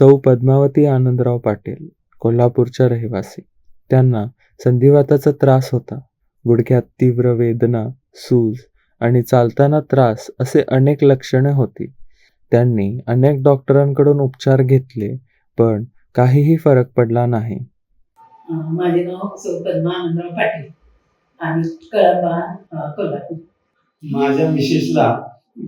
सौ पद्मावती आनंदराव पाटील कोल्हापूरच्या रहिवासी. त्यांना संधिवाताचा त्रास होता. गुडघ्यात तीव्र वेदना सूज आणि चालताना त्रास असे अनेक लक्षणे होती. त्यांनी अनेक डॉक्टरांकडून उपचार घेतले पण काहीही फरक पडला नाही. माझे नाव सौ पद्मा आनंदराव पाटील. आणि कळंबा कोल्हापूर. माझ्या मिसेसला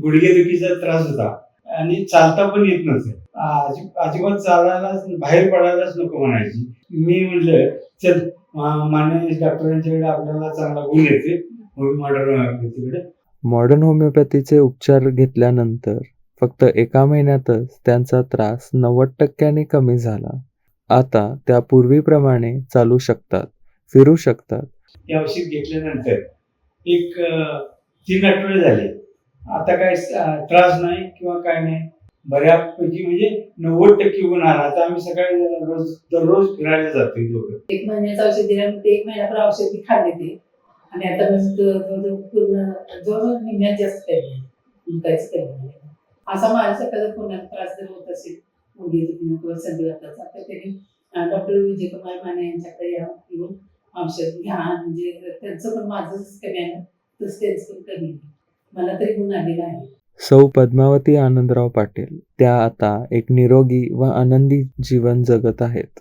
गुडघेदुखीचा त्रास होता. आणि चालता पण येत अजि- अजिबात चालायलाच बाहेर पडायलाच नको म्हणायची. मी म्हणलं चल मान्य डॉक्टरांच्याकडे आपल्याला चांगला गुण येते मॉडर्न तिकडे मॉडर्न होमिओपॅथीचे उपचार घेतल्यानंतर फक्त एका महिन्यातच त्यांचा त्रास नव्वद टक्क्यांनी कमी झाला. आता त्या पूर्वीप्रमाणे चालू शकतात फिरू शकतात. ते औषध घेतल्यानंतर एक तीन आठवडे झाले. आता काय त्रास नाही किंवा काय नाही. बऱ्यापैकी म्हणजे नव्वद टक्के गुण आला. आता आम्ही सकाळी रोज दररोज फिरायला जातो एक महिन्याचं औषध दिल्यानंतर एक महिन्याभर औषध मी खाल्ले ते. आणि आता जवळ- पूर्ण जवळजवळ महिन्यात जास्त काहीच नाही. असा माझ्या जर कोणाला त्रास जर होत असेल मुलगी दुखणं किंवा संधिवाताचा तर त्यांनी डॉक्टर विजयकुमार माने यांच्याकडे या येऊन औषध घ्या. म्हणजे त्यांचं पण माझंच कमी आलं तसं त्यांचं पण कमी आहे. मला तरी गुण आलेला आहे. सौ पद्मावती आनंदराव पाटील त्या आता एक निरोगी व आनंदी जीवन जगत आहेत.